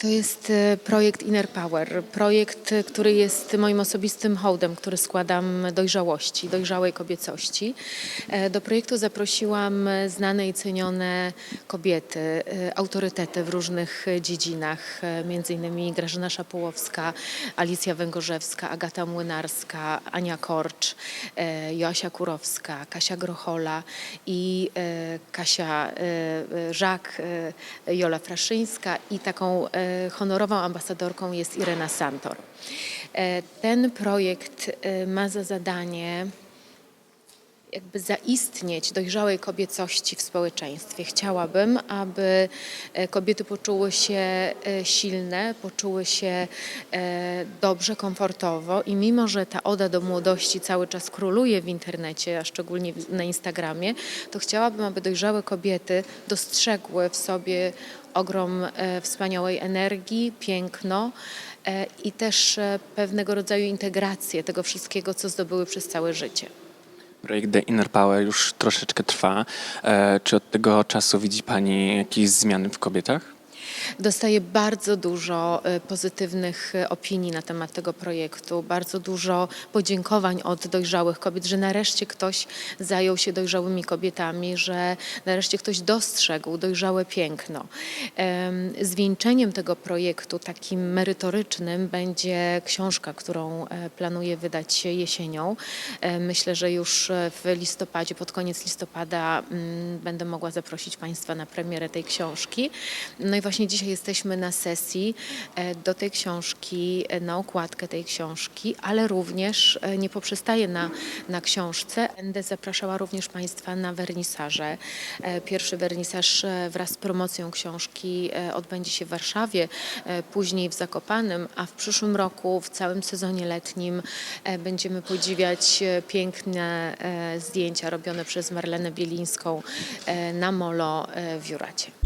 To jest e, projekt Inner Power, projekt, e, który jest moim osobistym hołdem, który składam dojrzałości, dojrzałej kobiecości. E, Do projektu zaprosiłam znane i cenione kobiety, autorytety w różnych dziedzinach, innymi Grażyna Szapułowska, Alicja Węgorzewska, Agata Młynarska, Ania Korcz, Joasia Kurowska, Kasia Grochola i Kasia Żak, Jola Fraszyńska i taką honorową ambasadorką jest Irena Santor. E, Ten projekt e, ma za zadanie jakby zaistnieć dojrzałej kobiecości w społeczeństwie. Chciałabym, aby e, kobiety poczuły się e, silne, poczuły się e, dobrze, komfortowo i mimo, że ta oda do młodości cały czas króluje w internecie, a szczególnie na Instagramie, to chciałabym, aby dojrzałe kobiety dostrzegły w sobie ogrom wspaniałej energii, piękno i też pewnego rodzaju integrację tego wszystkiego, co zdobyły przez całe życie. Projekt The Inner Power już troszeczkę trwa. E, Czy od tego czasu widzi Pani jakieś zmiany w kobietach? Dostaję bardzo dużo e, pozytywnych e, opinii na temat tego projektu, bardzo dużo podziękowań od dojrzałych kobiet, że nareszcie ktoś zajął się dojrzałymi kobietami, że nareszcie ktoś dostrzegł dojrzałe piękno. Em, Zwieńczeniem tego projektu, takim merytorycznym, będzie książka, którą e, planuję wydać jesienią. Myślę, że już w listopadzie, pod koniec listopada mm, będę mogła zaprosić Państwa na premierę tej książki. No i właśnie dzisiaj jesteśmy na sesji e, do tej książki, e, na okładkę tej książki, ale również e, nie poprzestaję na, na książce. Będę zapraszała również Państwa na wernisaże. Pierwszy wernisaż wraz z promocją książki odbędzie się w Warszawie, później w Zakopanem, a w przyszłym roku, w całym sezonie letnim będziemy podziwiać piękne zdjęcia robione przez Marlenę Bielińską na Molo w Juracie.